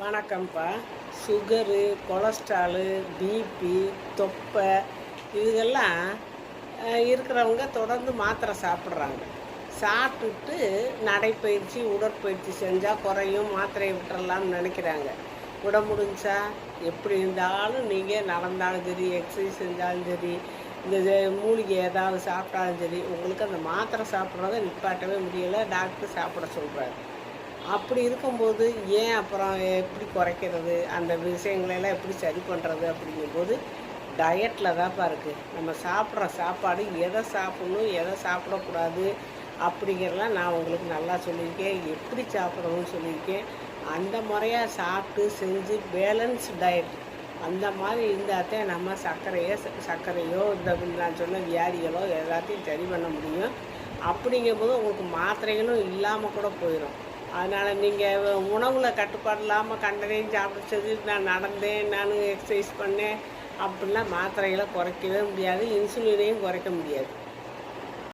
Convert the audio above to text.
வணக்கம்ப்பா. Sugar cholesterol BP தொப்பை இதுகெல்லாம் இருக்கிறவங்க தொடர்ந்து மாத்திரை சாப்பிட்றாங்க. சாப்பிட்டுட்டு நடைப்பயிற்சி உடற்பயிற்சி செஞ்சால் குறையும் மாத்திரையை விட்டுறலாம்னு நினைக்கிறாங்க. விட முடிஞ்சா எப்படி இருந்தாலும் நீங்கள் நடந்தாலும் சரி எக்ஸசைஸ் செஞ்சாலும் சரி இந்த மூலிகை ஏதாவது சாப்பிட்டாலும் சரி உங்களுக்கு அந்த மாத்திரை சாப்பிட்றத நிப்பாட்டவே முடியலை டாக்டர் சாப்பிட சொல்கிறாரு அப்படி இருக்கும்போது ஏன் அப்புறம் எப்படி குறைக்கிறது? அந்த விஷயங்களெல்லாம் எப்படி சரி பண்ணுறது அப்படிங்கும்போது டயட்டில் தான்ப்பா இருக்குது நம்ம சாப்பிட்ற சாப்பாடு எதை சாப்பிடணும் எதை சாப்பிடக்கூடாது அப்படிங்கிறலாம் நான் உங்களுக்கு நல்லா சொல்லியிருக்கேன். எப்படி சாப்பிடணும்னு சொல்லியிருக்கேன். அந்த முறையாக சாப்பிட்டு செஞ்சு பேலன்ஸ் டயட் அந்த மாதிரி இருந்தால்தான் நம்ம சர்க்கரையோ சர்க்கரையோ இந்த நான் சொன்ன வியாதிகளோ எல்லாத்தையும் சரி பண்ண முடியும். அப்படிங்கும்போது உங்களுக்கு மாத்திரைகளும் இல்லாமல் கூட போயிடும் அதனால் நீங்கள் உணவில் கட்டுப்பாடு இல்லாமல் கண்டதையும் சாப்பிடுச்சது நான் நடந்தேன் நான் எக்ஸசைஸ் பண்ணேன் அப்படிலாம் மாத்திரைகளை குறைக்கவே முடியாது இன்சுலினையும் குறைக்க முடியாது.